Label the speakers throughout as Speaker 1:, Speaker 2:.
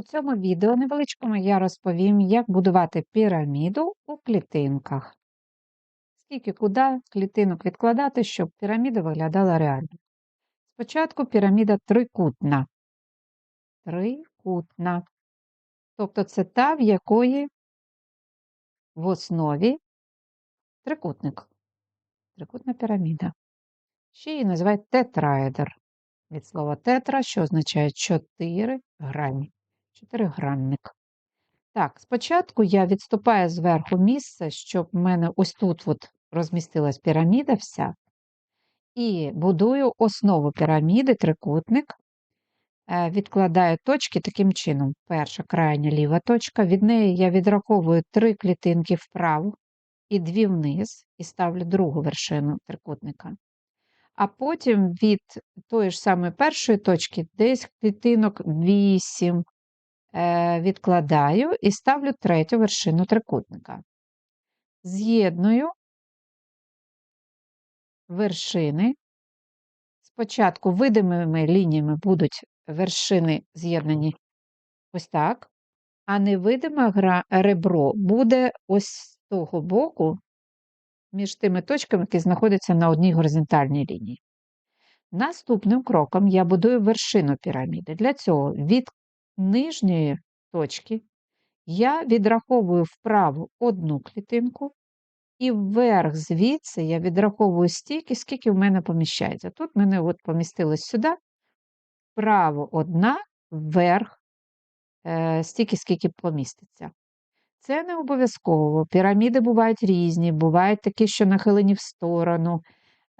Speaker 1: У цьому відео невеличкому я розповім, як будувати піраміду у клітинках. Скільки куди клітинок відкладати, щоб піраміда виглядала реально. Спочатку піраміда трикутна. Трикутна. Тобто це та, в якої в основі трикутник. Трикутна піраміда. Ще її називають тетраедр. Від слова тетра, що означає чотири грані. Чотиригранник. Так, спочатку я відступаю зверху місце, щоб в мене ось тут от розмістилась піраміда вся. І будую основу піраміди, трикутник. Е, Відкладаю точки таким чином. Перша крайня ліва точка. Від неї я відраховую три клітинки вправо і дві вниз, і ставлю другу вершину трикутника. А потім від тої ж самої першої точки десь клітинок 8 е, відкладаю і ставлю третю вершину трикутника. З'єдную вершини. Спочатку видимими лініями будуть вершини з'єднані ось так, а невидиме ребро буде ось з того боку між тими точками, які знаходяться на одній горизонтальній лінії. Наступним кроком я будую вершину піраміди. Для цього від нижньої точки я відраховую вправо одну клітинку, і вверх звідси я відраховую стільки, скільки в мене поміщається. Тут мене от помістилось сюди, вправо одна, вверх е, стільки, скільки поміститься. Це не обов'язково. Піраміди бувають різні, бувають такі, що нахилені в сторону.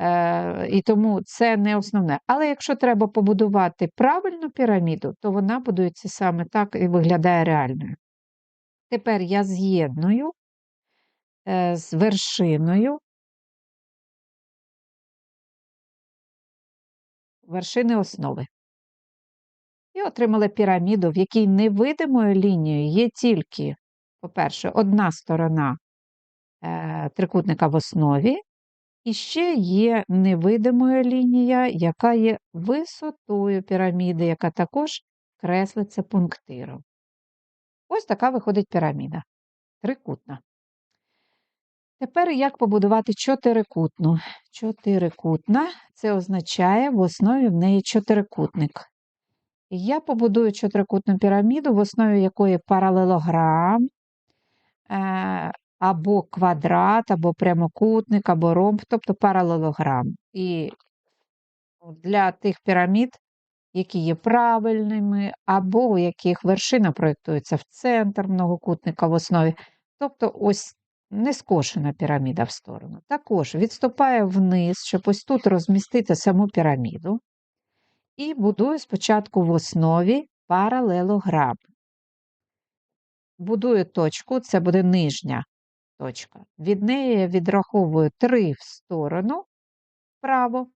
Speaker 1: Е, і тому це не основне. Але якщо треба побудувати правильну піраміду, то вона будується саме так і виглядає реальною. Тепер я з'єдную е, з вершиною вершини основи. І отримали піраміду, в якій невидимою лінією є тільки, по-перше, одна сторона е, трикутника в основі, і ще є невидимою лінія, яка є висотою піраміди, яка також креслиться пунктиром. Ось така виходить піраміда. Трикутна. Тепер як побудувати чотирикутну? Чотирикутна це означає в основі в неї чотирикутник. Я побудую чотирикутну піраміду, в основі якої паралелограм, е, або квадрат, або прямокутник, або ромб, тобто паралелограм. І для тих пірамід, які є правильними, або у яких вершина проєктується в центр многокутника в основі, тобто ось не скошена піраміда в сторону. Також відступаю вниз, щоб ось тут розмістити саму піраміду. І будую спочатку в основі паралелограм. Будую точку, це буде нижня точка. Від неї я відраховую 3 в сторону вправо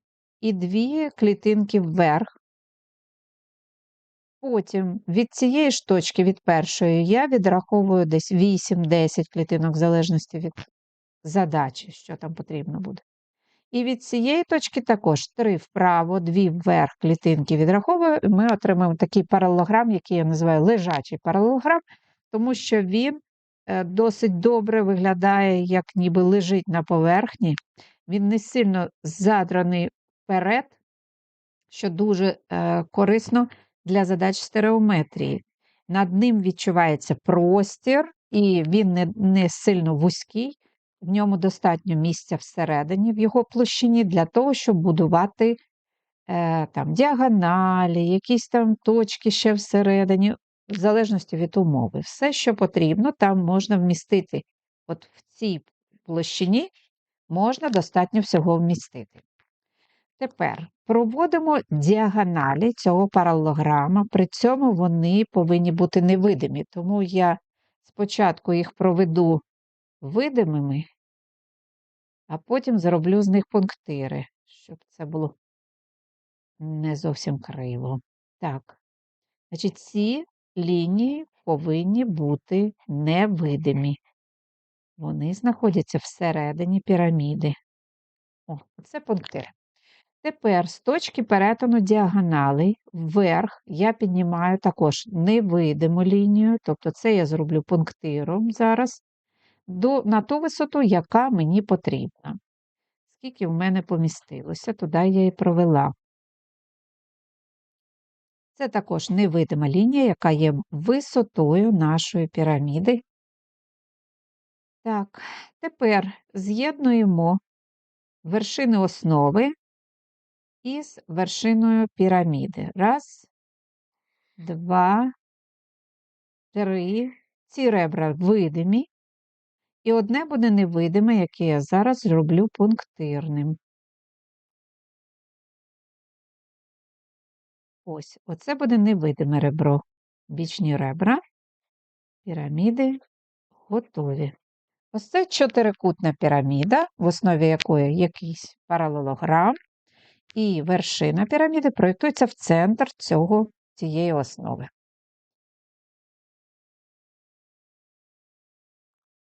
Speaker 1: і 2 клітинки вверх. Потім від цієї ж точки, від першої, я відраховую десь 8-10 клітинок, в залежності від задачі, що там потрібно буде. І від цієї точки також 3 вправо, 2 вверх клітинки відраховую, і ми отримаємо такий паралелограм, який я називаю лежачий паралелограм, тому що він досить добре виглядає, як ніби лежить на поверхні. Він не сильно задраний вперед, що дуже е, корисно для задач стереометрії. Над ним відчувається простір, і він не, не сильно вузький, в ньому достатньо місця всередині, в його площині, для того, щоб будувати е, там, діагоналі, якісь там точки ще всередині, в залежності від умови. Все, що потрібно, там можна вмістити. От в цій площині можна достатньо всього вмістити. Тепер проводимо діагоналі цього паралелограма, при цьому вони повинні бути невидимі, тому я спочатку їх проведу видимими, а потім зроблю з них пунктири, щоб це було не зовсім криво. Так, значить, ці лінії повинні бути невидимі. Вони знаходяться всередині піраміди. О, це пунктири. Тепер з точки перетину діагоналей вверх я піднімаю також невидиму лінію, тобто це я зроблю пунктиром зараз, до, на ту висоту, яка мені потрібна. Скільки в мене помістилося, туди я і провела. Це також невидима лінія, яка є висотою нашої піраміди. Так, тепер з'єднуємо вершини основи із вершиною піраміди. Раз, два, три. Ці ребра видимі. І одне буде невидиме, яке я зараз зроблю пунктирним. Ось, оце буде невидиме ребро. Бічні ребра, піраміди готові. Ось це чотирикутна піраміда, в основі якої якийсь паралелограм, і вершина піраміди проєктується в центр цього, цієї основи.